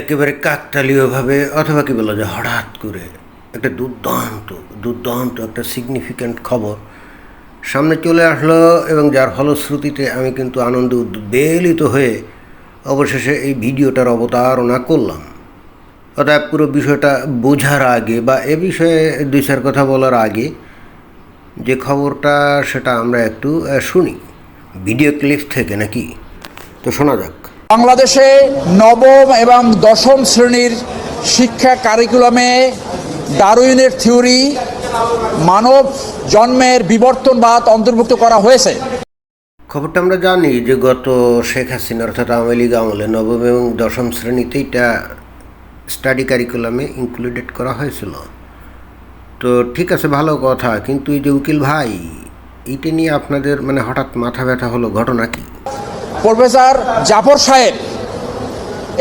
একেবারে কাকতালীয়ভাবে অথবা কি বলা যায় হঠাৎ করে একটা দুর্দান্ত দুর্দান্ত একটা সিগনিফিক্যান্ট খবর সামনে চলে আসলো এবং যার ফলশ্রুতিতে আমি কিন্তু আনন্দে উদ্বেলিত হয়ে অবশেষে এই ভিডিওটার অবতারণা করলাম। অতএব পুরো বিষয়টা বোঝার আগে বা এ বিষয়ে দুই চার কথা বলার আগে যে খবরটা সেটা আমরা একটু শুনি। ভিডিও ক্লিপ থেকে নাকি? তো শোনা যাক। বাংলাদেশে নবম এবং দশম শ্রেণির শিক্ষা কারিকুলামে ডারউইনের থিওরি মানব জন্মের বিবর্তনবাদ অন্তর্ভুক্ত করা হয়েছে। খবরটা আমরা জানি যে গত শেখ হাসিনা অর্থাৎ আওয়ামী লীগ আমলে নবম এবং দশম শ্রেণীতে এটা স্টাডি কারিকুলামে ইনক্লুডেড করা হয়েছিল। তো ঠিক আছে, ভালো কথা, কিন্তু এই যে উকিল ভাই এইটা নিয়ে আপনাদের মানে হঠাৎ মাথা ব্যথা হলো, ঘটনা কি? প্রফেসর জাফর সাহেব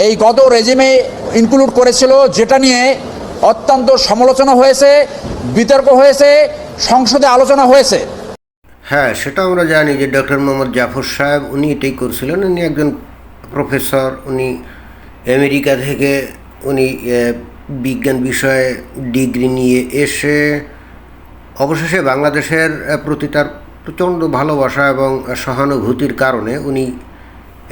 এই গত রেজিমে ইনক্লুড করেছিল, যেটা নিয়ে অত্যন্ত সমালোচনা হয়েছে, বিতর্ক হয়েছে, সংসদে আলোচনা হয়েছে। হ্যাঁ সেটা আমরা জানি যে ডক্টর মোহাম্মদ জাফর সাহেব, উনি এটাই করছিলেন। উনি একজন প্রফেসর, উনি আমেরিকা থেকে, উনি বিজ্ঞান বিষয়ে ডিগ্রি নিয়ে এসে অবশেষে বাংলাদেশের প্রতি তার প্রচণ্ড ভালোবাসা এবং সহানুভূতির কারণে উনি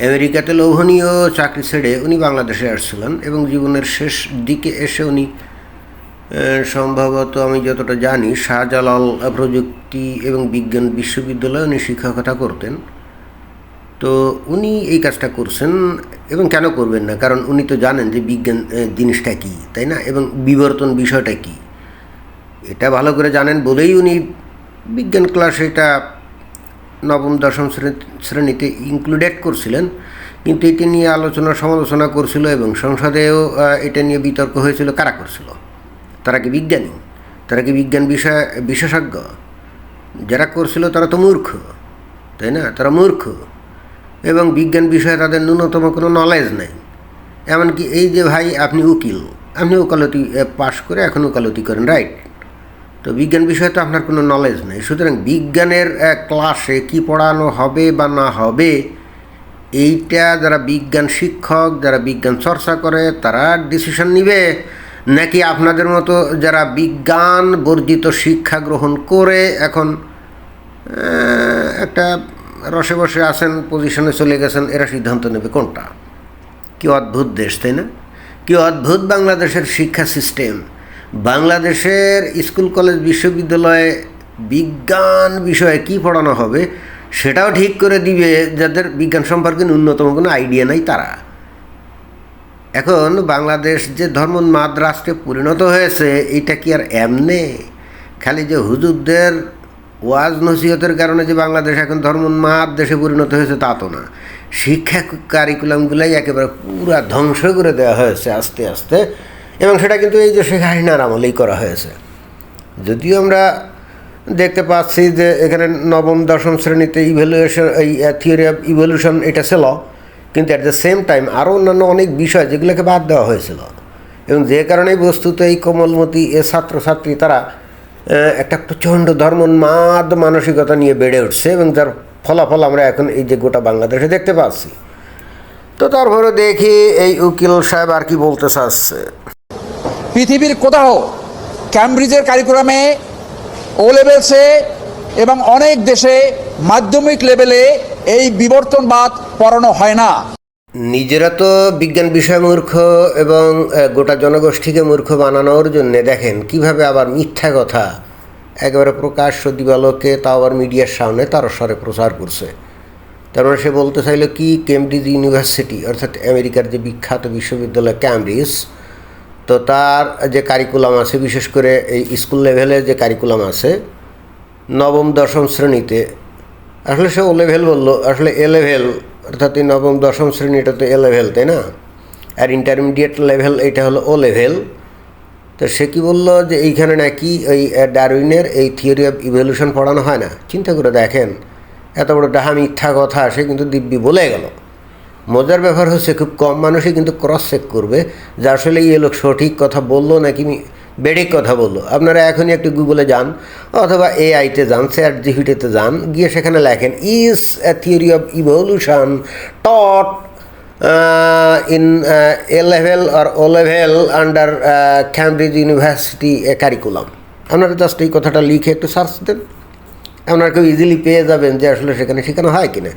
আমেরিকাতে লোভনীয় চাকরি ছেড়ে উনি বাংলাদেশে আসছিলেন এবং জীবনের শেষ দিকে এসে উনি সম্ভবত আমি যতটা জানি, শাহজালাল প্রযুক্তি এবং বিজ্ঞান বিশ্ববিদ্যালয়ে উনি শিক্ষকতা করতেন। তো উনি এই কাজটা করছেন এবং কেন করবেন না? কারণ উনি তো জানেন যে বিজ্ঞান জিনিসটা কী, তাই না? এবং বিবর্তন বিষয়টা কী? এটা ভালো করে জানেন বলেই উনি বিজ্ঞান ক্লাস এটা নবম, দশম শ্রেণি শ্রেণীতে ইনক্লুডেড করছিলেন। কিন্তু এটি নিয়ে আলোচনা, সমালোচনা করছিল এবং সংসদেও এটা নিয়ে বিতর্ক হয়েছিল। কারা করছিল? তারা কি বিজ্ঞানী? তারা কি বিজ্ঞান বিষয়, বিশেষজ্ঞ? যারা করছিল তারা তো মূর্খ, তাই না? তারা মূর্খ। এবং বিজ্ঞান বিষয়ে তাদের ন্যূনতম কোনো নলেজ নেই। এমনকি এই যে ভাই, আপনি উকিল। আপনি ওকালতি পাশ করে এখন ওকালতি করেন রাইট তো বিজ্ঞান বিষয়ে তো আপনার কোনো নলেজ নেই। সুতরাং বিজ্ঞানের ক্লাসে কি পড়ানো হবে বা না হবে, এইটা যারা বিজ্ঞান শিক্ষক, যারা বিজ্ঞান চর্চা করে, তারা ডিসিশন নিবে। নাকি আপনাদের মতো যারা বিজ্ঞান বর্জিত শিক্ষা গ্রহণ করে, এখন একটা রসে বসে আছেন পজিশনে চলে গেছেন, এরা সিদ্ধান্ত নেবে কোনটা? কি অদ্ভুত দেশ, তাই না? কি অদ্ভুত বাংলাদেশের শিক্ষা সিস্টেম বাংলাদেশের স্কুল, কলেজ, বিশ্ববিদ্যালয়ে বিজ্ঞান বিষয়ে কি পড়ানো হবে সেটাও ঠিক করে দিবে যাদের বিজ্ঞান সম্পর্কে ন্যূনতম কোনো আইডিয়া নাই তারা। এখন বাংলাদেশ যে ধর্মোন্মাদ রাষ্ট্রে পরিণত হয়েছে, এটা কি আর এমনে? খালি যে হুজুরদের ওয়াজ নসিহতের কারণে যে বাংলাদেশ এখন ধর্মোন্মাদ দেশে পরিণত হয়েছে তা তো না। শিক্ষা কারিকুলামগুলাই একেবারে পুরা ধ্বংস করে দেওয়া হয়েছে আস্তে আস্তে। এবং সেটা কিন্তু এই যে শেখ হাসিনার আমলেই করা হয়েছে। যদিও আমরা দেখতে পাচ্ছি যে এখানে নবম, দশম শ্রেণীতে ইভ্যালুয়েশন এই থিওরি অফ ইভলিউশন এটা ছিল, কিন্তু অ্যাট দ্য সেম টাইম আরও অন্যান্য অনেক বিষয় যেগুলোকে বাদ দেওয়া হয়েছিল। এবং যে কারণে বস্তুত এই কোমলমতি এ ছাত্রছাত্রী তারা একটা প্রচণ্ড ধর্মোন্মাদ মানসিকতা নিয়ে বেড়ে উঠছে এবং যার ফলাফল আমরা এখন এই যে গোটা বাংলাদেশে দেখতে পাচ্ছি। তো তারপরে দেখি এই উকিল সাহেব আর কি বলতে চাচ্ছে। পৃথিবীর কোথাও ক্যামব্রিজের কারিকুলামে ও লেভেলসে এবং অনেক দেশে মাধ্যমিক লেভেলে এই বিবর্তনবাদ পড়ানো হয় না। নিজেরা তো বিজ্ঞান বিষয় মূর্খ এবং গোটা জনগোষ্ঠীকে মূর্খ বানানোর জন্যে দেখেন, কীভাবে আবার মিথ্যা কথা, একেবারে প্রকাশ্য দিবালোকে তা আবার মিডিয়ার সামনে তার স্বরে প্রচার করছে। তার মানে সে বলতে চাইল কি কেমব্রিজ ইউনিভার্সিটি অর্থাৎ আমেরিকার যে বিখ্যাত বিশ্ববিদ্যালয় ক্যামব্রিজ তো তার যে কারিকুলাম আছে, বিশেষ করে এই স্কুল লেভেলের যে কারিকুলাম আছে, নবম, দশম শ্রেণীতে, আসলে সে ও লেভেল বলল, আসলে এ লেভেল অর্থাৎ এই নবম, দশম শ্রেণি এটা তো এ লেভেল তাই না? আর ইন্টারমিডিয়েট লেভেল এটা হলো ও লেভেল তো সে কি বলল যে এইখানে নাকি ওই ডারউইনের এই থিওরি অফ ইভলিউশন পড়ানো হয় না? চিন্তা করে দেখেন, এত বড় ডাহা মিথ্যা কথা, সে কিন্তু দিব্যি বলে গেল। মজার ব্যাপার হচ্ছে খুব কম মানুষই কিন্তু ক্রস চেক করবে যে আসলে এই লোক সঠিক কথা বলল নাকি বেঠিক কথা বলল। আপনারা এখনই একটু গুগলে যান অথবা এআইতে যান চ্যাট জিপিটিতে যান গিয়ে সেখানে লেখেন is a theory of evolution taught in A level R under uh, Cambridge University uh, curriculum? আপনারা জাস্ট এই কথাটা লিখে একটু সার্চ দেন। আপনারা কেউ ইজিলি পেয়ে যাবেন যে আসলে সেখানে শেখানো হয় কিনা।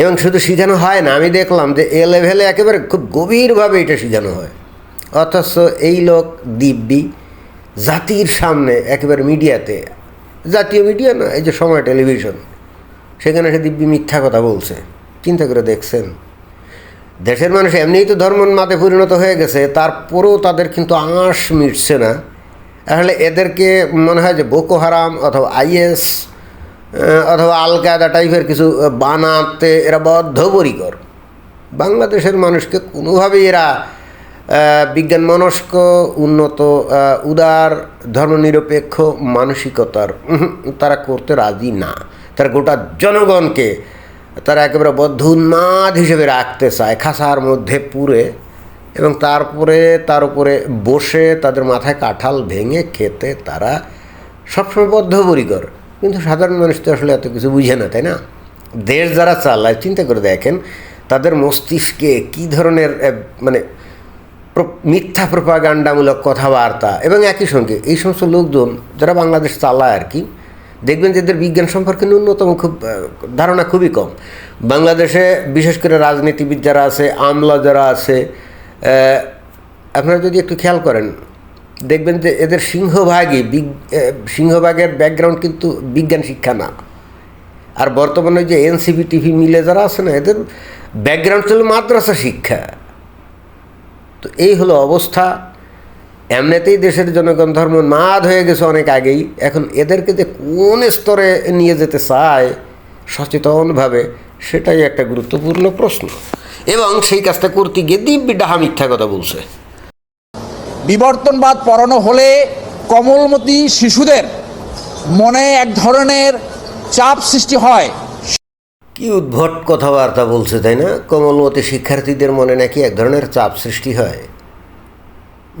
এবং শুধু শেখানো হয় না, আমি দেখলাম যে এ লেভেলে একেবারে খুব গভীরভাবে এটা শেখানো হয়। অথচ এই লোক দিব্যি, জাতির সামনে একেবারে মিডিয়াতে, জাতীয় মিডিয়া না, এই যে সময় টেলিভিশন, সেখানে সে দিব্যি মিথ্যা কথা বলছে, চিন্তা করে দেখছেন। দেশের মানুষ এমনিই তো ধর্মোন্মাদে পরিণত হয়ে গেছে, তারপরেও তাদের কিন্তু আঁশ মিটছে না। তাহলে এদেরকে মনে হয় যে বোকো হারাম অথবা আইএস অথবা আল কায়দা টাইপের কিছু বানাতে এরা বদ্ধপরিকর। বাংলাদেশের মানুষকে কোনোভাবেই এরা বিজ্ঞান মনস্ক উন্নত উদার, ধর্মনিরপেক্ষ মানসিকতার তারা করতে রাজি না। তারা গোটা জনগণকে তারা একেবারে বদ্ধ উন্মাদ হিসেবে রাখতে চায়, খাসার মধ্যে পুরে এবং তারপরে, তার উপরে বসে তাদের মাথায় কাঁঠাল ভেঙে খেতে তারা সবসময় বদ্ধপরিকর। কিন্তু সাধারণ মানুষ তো আসলে এত কিছু বুঝে না, তাই না? দেশ যারা চালায়, চিন্তা করে দেখেন, তাদের মস্তিষ্কে কী ধরনের মানে মিথ্যা প্রপাগান্ডামূলক কথাবার্তা এবং একই সঙ্গে এই সমস্ত লোকজন যারা বাংলাদেশ চালায় আর কি, দেখবেন যে এদের বিজ্ঞান সম্পর্কে ন্যূনতম খুব ধারণা খুবই কম। বাংলাদেশে বিশেষ করে রাজনীতিবিদ যারা আছে, আমলা যারা আছে আপনারা যদি একটু খেয়াল করেন দেখবেন যে এদের সিংহভাগই সিংহভাগের ব্যাকগ্রাউন্ড কিন্তু বিজ্ঞান শিক্ষা না। আর বর্তমানে যে এনসিপি টিভি মিলে যারা আছে না, এদের ব্যাকগ্রাউন্ড ছিল মাদ্রাসা শিক্ষা। তো এই হলো অবস্থা। এমনিতেই দেশের জনগণ ধর্ম নাদ হয়ে গেছে অনেক আগেই। এখন এদেরকে যে কোন স্তরে নিয়ে যেতে চায় সচেতনভাবে, সেটাই একটা গুরুত্বপূর্ণ প্রশ্ন। এবং সেই কাজটা করতে গিয়ে দিব্যি ডাহা মিথ্যা কথা বলছে। বিবর্তনবাদ পড়ানো হলে কমলমতি শিশুদের মনে এক ধরনের চাপ সৃষ্টি হয়। কি উদ্ভট কথাবার্তা বলছে, তাই না? কোমলমতি শিক্ষার্থীদের মনে নাকি এক ধরনের চাপ সৃষ্টি হয়।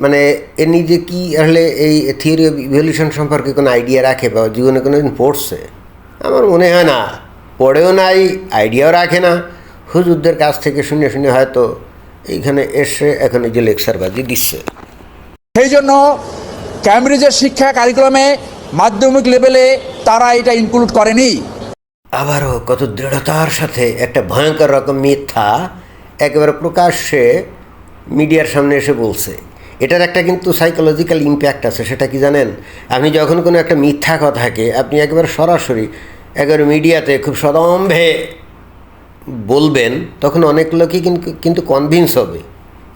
মানে এ নিজে কি আসলে এই থিওরি অফ ইভলিউশন সম্পর্কে কোনো আইডিয়া রাখে বা জীবনে কোনো দিন পড়ছে? আমার মনে হয় না। পড়েও নাই আইডিয়াও রাখে না। হুজুরদের কাছ থেকে শুনে শুনে হয়তো এইখানে এসে এখন এই যে লেকচারবাজি দিচ্ছে। সেই জন্য ক্যামব্রিজের শিক্ষা কারিকুলামে মাধ্যমিক লেভেলে তারা এটা ইনক্লুড করেনি। আবারও কত দৃঢ়তার সাথে একটা ভয়ঙ্কর রকম মিথ্যা একেবারে প্রকাশ্যে মিডিয়ার সামনে এসে বলছে। এটার একটা কিন্তু সাইকোলজিক্যাল ইম্প্যাক্ট আছে, সেটা কি জানেন? আপনি যখন কোনো একটা মিথ্যা কথাকে আপনি একেবারে সরাসরি একেবারে মিডিয়াতে খুব সদম্ভে বলবেন, তখন অনেক লোকই কিন্তু কিন্তু কনভিন্স হবে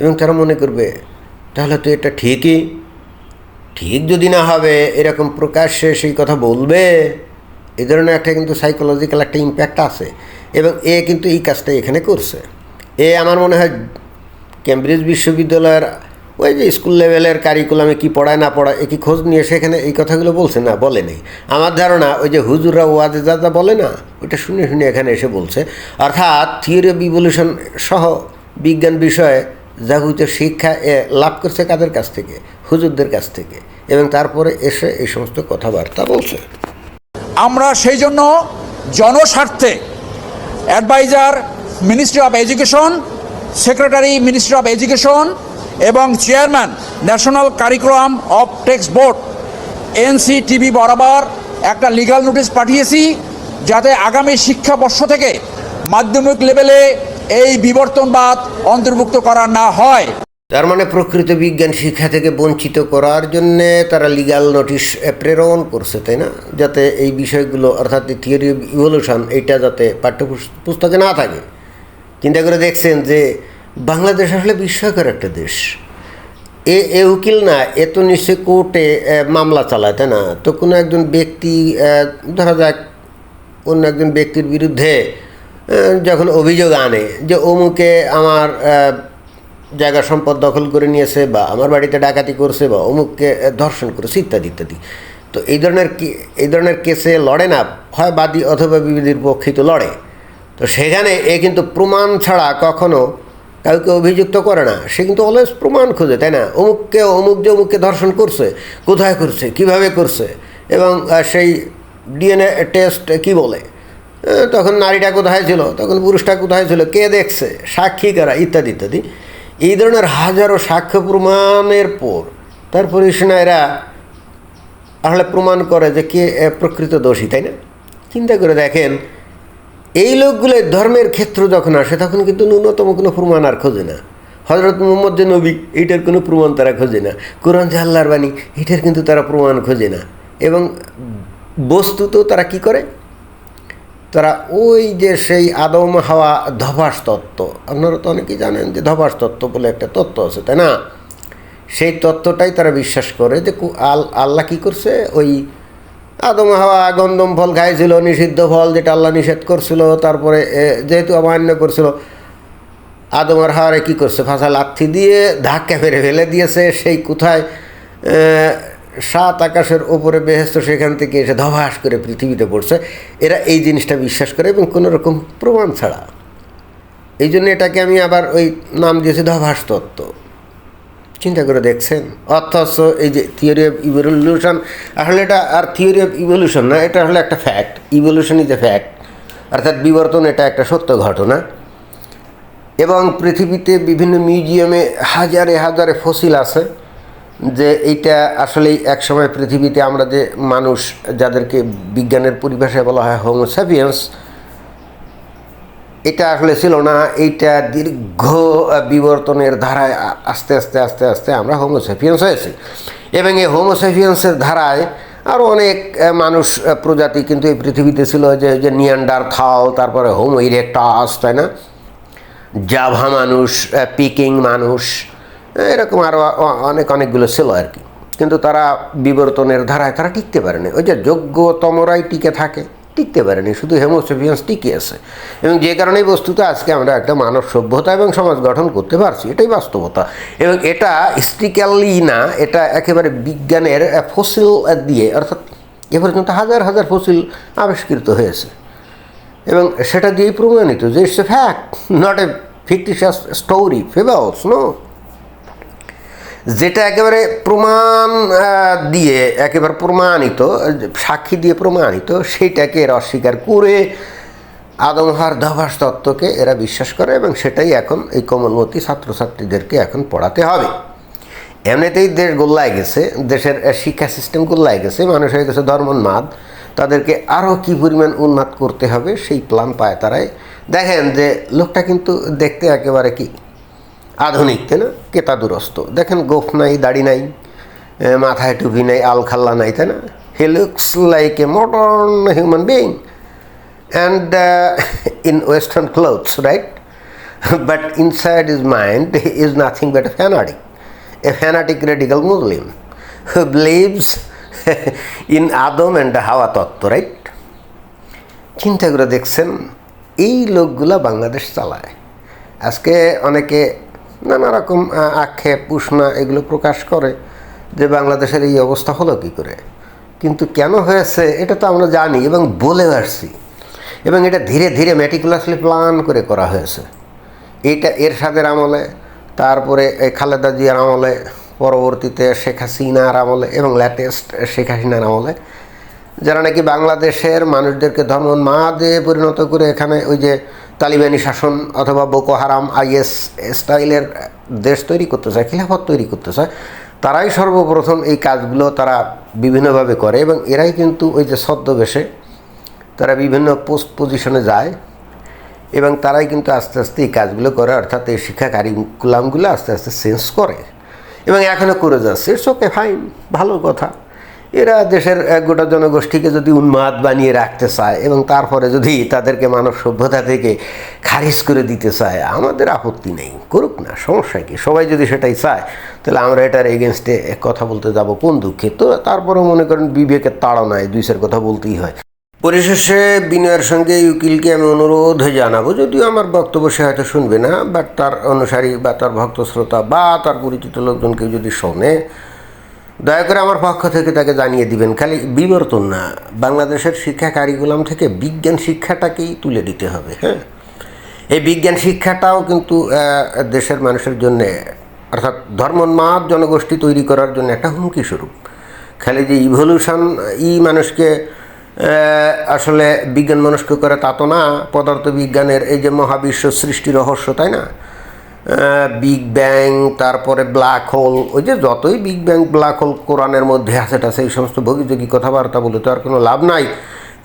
এবং তারা মনে করবে তাহলে তো এটা ঠিকই। ঠিক যদি না হবে, এরকম প্রকাশ্যে সেই কথা বলবে। এই ধরনের একটা কিন্তু সাইকোলজিক্যাল একটা ইম্প্যাক্ট আছে। এবং এ কিন্তু এই কাজটা এখানে করছে। এ আমার মনে হয় ক্যামব্রিজ বিশ্ববিদ্যালয়ের ওই যে স্কুল লেভেলের কারিকুলামে কি পড়ায়, না পড়ায়, এ কি খোঁজ নিয়ে সেখানে এই কথাগুলো বলছে? না, বলে নেই। আমার ধারণা ওই যে হুজুররা যা যা বলে না, ওইটা শুনে শুনে এখানে এসে বলছে। অর্থাৎ থিওরি অফ ইভলিউশন সহ বিজ্ঞান বিষয়ে যাবতীয় শিক্ষা লাভ করছে কাদের কাছ থেকে? হুজুরদের কাছ থেকে। এবং তারপরে এসে এই সমস্ত কথাবার্তা বলছে। আমরা সেই জন্য জনস্বার্থে adviser ministry of education secretary ministry of education এবং chairman national curriculum of text board NCTB বরাবর একটা লিগাল নোটিশ পাঠিয়েছি যাতে আগামী শিক্ষাবর্ষ থেকে মাধ্যমিক লেভেলে এই বিবর্তনবাদ অন্তর্ভুক্ত করা না হয়। তার মানে প্রকৃত বিজ্ঞান শিক্ষা থেকে বঞ্চিত করার জন্যে তারা লিগ্যাল নোটিশ প্রেরণ করছে, তাই না? যাতে এই বিষয়গুলো, অর্থাৎ থিওরি ইভলিউশন এইটা যাতে পাঠ্যপুস- পুস্তকে না থাকে। চিন্তা করে দেখছেন যে বাংলাদেশ আসলে বিস্ময়কর একটা দেশ। এ এ উকিল না, এ তো নিশ্চয়ই কোর্টে মামলা চালায়, তাই না? তো কোনো একজন ব্যক্তি ধরা যাক, অন্য একজন ব্যক্তির বিরুদ্ধে যখন অভিযোগ আনে যে অমুকে আমার জায়গা সম্পদ দখল করে নিয়েছে বা আমার বাড়িতে ডাকাতি করছে বা অমুককে ধর্ষণ করেছে ইত্যাদি ইত্যাদি। তো এই ধরনের এই ধরনের কেসে লড়ে না, হয় বাদী অথবা বিবাদীর তো লড়ে। তো সেখানে এ কিন্তু প্রমাণ ছাড়া কখনো কাউকে অভিযুক্ত করে না। সে কিন্তু অলওয়েজ প্রমাণ খোঁজে, তাই না? অমুককে, অমুক যে অমুককে ধর্ষণ করছে, কোথায় করছে, কীভাবে করছে, এবং সেই ডিএনএ টেস্ট কি বলে? তখন নারীটা কোথায় ছিল? তখন পুরুষটা কোথায় ছিল? কে দেখছে? সাক্ষী কারা? ইত্যাদি ইত্যাদি। এই ধরনের হাজারো সাক্ষ্য প্রমাণের পর তারপরে সেনারা আসলে প্রমাণ করে যে কে প্রকৃত দোষী, তাই না? চিন্তা করে দেখেন, এই লোকগুলো ধর্মের ক্ষেত্র যখন আসে, তখন কিন্তু ন্যূনতম কোনো প্রমাণ আর খোঁজে না। হজরত মোহাম্মদ যে নবী এইটার কোনো প্রমাণ তারা খোঁজে না। কোরআন যে আল্লাহর বাণী, এটার কিন্তু তারা প্রমাণ খোঁজে না। এবং বস্তুতেও তারা কি করে? তারা ওই যে সেই আদম হাওয়া ধবাস তত্ত্ব, আপনারা তো অনেকেই জানেন যে ধবাস তত্ত্ব বলে একটা তত্ত্ব আছে, তাই না? সেই তত্ত্বটাই তারা বিশ্বাস করে যে আল আল্লাহ কি করছে? ওই আদম হাওয়া গন্ধম ফল খাইছিল, নিষিদ্ধ ফল যেটা আল্লাহ নিষেধ করছিল, তারপরে যেহেতু অমান্য করছিল, আদম আর হাওয়ারে কী করছে? ফাঁসা লাথি দিয়ে ধাক্কা ফেরে ফেলে দিয়েছে, সেই কোথায় সাত আকাশের ওপরে বেহেস্ত সেখান থেকে এসে ধবাস করে পৃথিবীতে পড়ছে। এরা এই জিনিসটা বিশ্বাস করে এবং কোনো রকম প্রমাণ ছাড়া। এই জন্য এটাকে আমি আবার ওই নাম দিয়েছি ধবাস তত্ত্ব। চিন্তা করে দেখছেন? অথচ এই যে থিওরি অফ ইভলিউশন আসলে এটা আর থিওরি অফ ইভলিউশন না, এটা হলো একটা fact evolution is a fact অর্থাৎ বিবর্তন এটা একটা সত্য ঘটনা। এবং পৃথিবীতে বিভিন্ন মিউজিয়ামে হাজারে হাজারে ফসিল আছে। যে এইটা আসলেই একসময় পৃথিবীতে আমরা যে মানুষ, যাদেরকে বিজ্ঞানের পরিভাষায় বলা হয় হোমোসাপিয়েন্স এটা আসলে ছিল না। এইটা দীর্ঘ বিবর্তনের ধারায় আস্তে আস্তে আস্তে আস্তে আমরা হোমোসেফিয়েন্স হয়েছি। এবং এই হোমোসেফিয়েন্সের ধারায় আরও অনেক মানুষ প্রজাতি কিন্তু এই পৃথিবীতে ছিল যে যে নিয়ান্ডার থাল তারপরে হোমো ইরেক্টাস তাই না? জাভা মানুষ পিকিং মানুষ এরকম আরও অনেক অনেকগুলো ছিল আর কি। কিন্তু তারা বিবর্তনের ধারায় তারা টিকতে পারেনি। ওই যে যোগ্যতমরাই টিকে থাকে, টিকতে পারেনি। শুধু হেমোসেফিয়ান্স টিকে আছে। এবং যে কারণেই বস্তুতে আজকে আমরা একটা মানব সভ্যতা এবং সমাজ গঠন করতে পারছি, এটাই বাস্তবতা। এবং এটা হিস্ট্রিক্যালি না, এটা একেবারে বিজ্ঞানের ফসিল দিয়ে, অর্থাৎ এ পর্যন্ত হাজার হাজার ফসিল আবিষ্কৃত হয়েছে। এবং সেটা দিয়েই প্রমাণিত যে it's a fact not a fictitious story fables no যেটা একেবারে প্রমাণ দিয়ে, একেবারে প্রমাণিত, সাক্ষী দিয়ে প্রমাণিত সেইটাকে এরা অস্বীকার করে আদমহার ধবাস তত্ত্বকে এরা বিশ্বাস করে এবং সেটাই এখন এই কোমলমতি ছাত্রছাত্রীদেরকে এখন পড়াতে হবে। এমনিতেই দেশ গোল্লায় গেছে, দেশের শিক্ষা সিস্টেম গোল্লায় গেছে, মানুষ হয়ে গেছে ধর্মোন্মাদ। তাদেরকে আরও কী পরিমাণ উন্মাদ করতে হবে, সেই প্ল্যান পায় তারাই। দেখেন যে, লোকটা কিন্তু দেখতে একেবারে কি আধুনিক, তাই না? কেতা দুরস্ত। দেখেন গোফ নাই, দাড়ি নাই মাথায় টুপি নাই আলখাল্লা নাই, তাই না? He looks like a modern human being and in western clothes right but inside is mind is nothing but a fanatic a fanatic radical Muslim who believes in Adam and Hawa তত্ত্ব right চিন্তা করে দেখছেন, এই লোকগুলা বাংলাদেশ চালায়। আজকে অনেকে নানা রকম আক্ষেপ, উষ্ণা এগুলো প্রকাশ করে যে বাংলাদেশের এই অবস্থা হলো কী করে। কিন্তু কেন হয়েছে এটা তো আমরা জানি এবং বলে আসছি। এবং এটা ধীরে ধীরে ম্যাটিকুলাসলি প্ল্যান করে করা হয়েছে। এইটা এরশাদের আমলে, তারপরে খালেদা জিয়ার আমলে, পরবর্তীতে শেখ হাসিনার আমলে এবং ল্যাটেস্ট শেখ হাসিনার আমলে। যারা নাকি বাংলাদেশের মানুষদেরকে ধর্ম মা দিয়ে পরিণত করে এখানে ওই যে তালিবানি শাসন অথবা বোকো হারাম আইএস স্টাইলের দেশ তৈরি করতে চায় খিলাফত তৈরি করতে চায় তারাই সর্বপ্রথম এই কাজগুলো তারা বিভিন্নভাবে করে এবং এরাই কিন্তু ওই যে ছদ্মবেশে তারা বিভিন্ন পোস্ট পজিশনে যায় এবং তারাই কিন্তু আস্তে আস্তে এই কাজগুলো করে, অর্থাৎ এই শিক্ষা কারিকুলামগুলো আস্তে আস্তে চেঞ্জ করে এবং এখনও করে যাচ্ছে। ইটস ওকে ফাইন ভালো কথা। এরা দেশের এক গোটা জনগোষ্ঠীকে যদি উন্মাদ বানিয়ে রাখতে চায় এবং তারপরে যদি তাদেরকে মানব সভ্যতা থেকে খারিজ করে দিতে চায়, আমাদের আপত্তি নেই, করুক না, সমস্যা কি? সবাই যদি সেটাই চায়, তাহলে আমরা এটার এগেনস্টে কথা বলতে যাব কোন দুঃখে? তো তারপরেও মনে করেন বিবেকের তাড়নায় দুইশের কথা বলতেই হয়। পরিশেষে বিনয়ের সঙ্গে উকিলকে আমি অনুরোধ জানাব, যদিও আমার বক্তব্য সে হয়তো শুনবে না বাট তার অনুসারী বা তার ভক্ত শ্রোতা বা তার পরিচিত লোকজনকে যদি শোনে দয়া করে আমার পক্ষ থেকে তাকে জানিয়ে দিবেন, খালি বিবর্তন না, বাংলাদেশের শিক্ষা কারিকুলাম থেকে বিজ্ঞান শিক্ষাটাকেই তুলে দিতে হবে হ্যাঁ? এই বিজ্ঞান শিক্ষাটাও কিন্তু দেশের মানুষের জন্যে, অর্থাৎ ধর্মোন্মাদ জনগোষ্ঠী তৈরি করার জন্য একটা হুমকি স্বরূপ। খালি যে ইভলিউশন ই মানুষকে আসলে বিজ্ঞান মনস্ক করে তা তো না, পদার্থবিজ্ঞানের এই যে মহাবিশ্ব সৃষ্টি রহস্য, তাই না? বিগ ব্যাং তারপরে ব্ল্যাক হোল ওই যে যতই বিগ ব্যাং ব্ল্যাক হোল কোরআনের মধ্যে আছে টাছে এই সমস্ত বগিযোগী কথাবার্তা বলে তো আর কোনো লাভ নাই।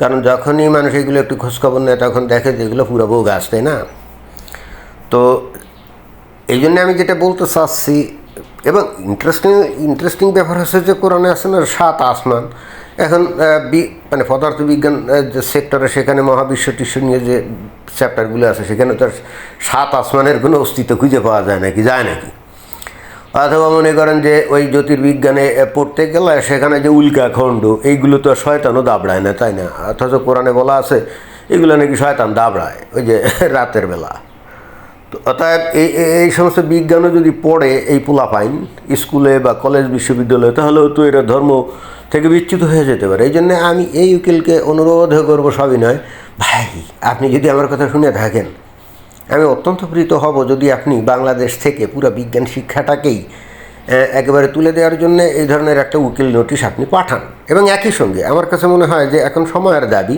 কারণ যখনই মানুষ এগুলো একটু খোঁজখবর নেয়, তখন দেখে যে এগুলো পুরো বউ গাছ তাই না? তো এই জন্য আমি যেটা বলতে চাচ্ছি, এবং ইন্টারেস্টিং ইন্টারেস্টিং ব্যাপার হচ্ছে যে কোরআনে আছে না সাত আসমান। এখন মানে পদার্থবিজ্ঞান যে সেক্টরে সেখানে মহাবিশ্ব টিস্যু নিয়ে যে চ্যাপ্টারগুলো আছে, সেখানে তো সাত আসমানের কোনো অস্তিত্ব খুঁজে পাওয়া যায় নাকি যায় নাকি? অথবা মনে করেন যে ওই জ্যোতির্বিজ্ঞানে পড়তে গেলে সেখানে যে উল্কাখণ্ড এইগুলো তো শয়তানও দাবড়ায় না, তাই না? অথচ কোরআনে বলা আছে, এগুলো নাকি শয়তান দাবড়ায়, ওই যে রাতের বেলা। তো এই, এই- এই সমস্ত বিজ্ঞানও যদি পড়ে, এই পোলাপাইন স্কুলে বা কলেজ বিশ্ববিদ্যালয়ে, তাহলেও তো এরা ধর্ম থেকে বিচ্যুত হয়ে যেতে পারে। এই জন্য আমি এই উকিলকে অনুরোধ করব, সবই নয়। ভাই, আপনি যদি আমার কথা শুনে থাকেন, আমি অত্যন্ত প্রীত হব যদি আপনি বাংলাদেশ থেকে পুরো বিজ্ঞান শিক্ষাটাকেই একেবারে তুলে দেওয়ার জন্য এই ধরনের একটা উকিল নোটিশ আপনি পাঠান। এবং একই সঙ্গে আমার কাছে মনে হয় যে এখন সময়ের দাবি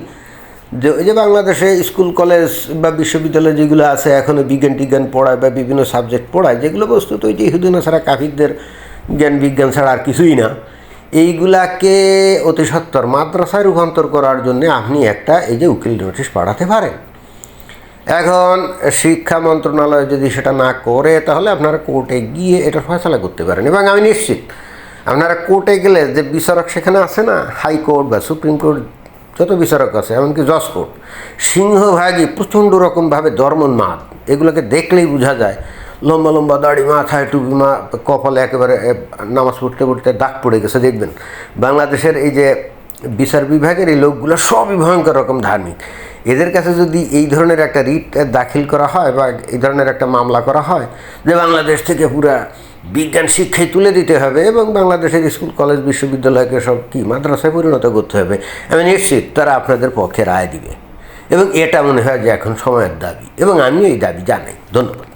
যে ওই যে বাংলাদেশে স্কুল, কলেজ বা বিশ্ববিদ্যালয় যেগুলো আছে এখনও বিজ্ঞান টিজ্ঞান পড়ায় বা বিভিন্ন সাবজেক্ট পড়ায়, যেগুলো বস্তুত ওই যে ইহুদিনা ছাড়া কাফিরদের জ্ঞান বিজ্ঞান ছাড়া আর কিছুই না। এইগুলাকে অতি সত্তর মাদ্রাসায় রূপান্তর করার জন্য আপনি একটা এই যে উকিল নোটিশ পাঠাতে পারেন। এখন শিক্ষা মন্ত্রণালয় যদি সেটা না করে, তাহলে আপনারা কোর্টে গিয়ে এটা ফয়সলা করতে পারেন। এবং আমি নিশ্চিত, আপনারা কোর্টে গেলে যে বিচারক সেখানে আছে না, হাইকোর্ট বা সুপ্রিম কোর্ট, যত বিচারক আছে, এমনকি জজ কোর্ট, সিংহভাগই প্রচণ্ড রকমভাবে ধর্মোন্মাদ এগুলোকে দেখলেই বোঝা যায় লম্বা লম্বা দাড়ি মাথায় টুপি মা কপালে একেবারে নামাজ পড়তে পড়তে দাগ পড়ে গেছে, দেখবেন। বাংলাদেশের এই যে বিচার বিভাগের এই লোকগুলো সবই ভয়ঙ্কর রকম ধার্মিক। এদের কাছে যদি এই ধরনের একটা রিট দাখিল করা হয় বা এই ধরনের একটা মামলা করা হয়, যে বাংলাদেশ থেকে পুরা বিজ্ঞান শিক্ষায় তুলে দিতে হবে এবং বাংলাদেশের স্কুল, কলেজ, বিশ্ববিদ্যালয়কে সব কি, মাদ্রাসায় পরিণত করতে হবে, আমি নিশ্চিত তারা আপনাদের পক্ষে রায় দিবে। এবং এটা মনে হয় যে এখন সময়ের দাবি, এবং আমিও এই দাবি জানাই। ধন্যবাদ।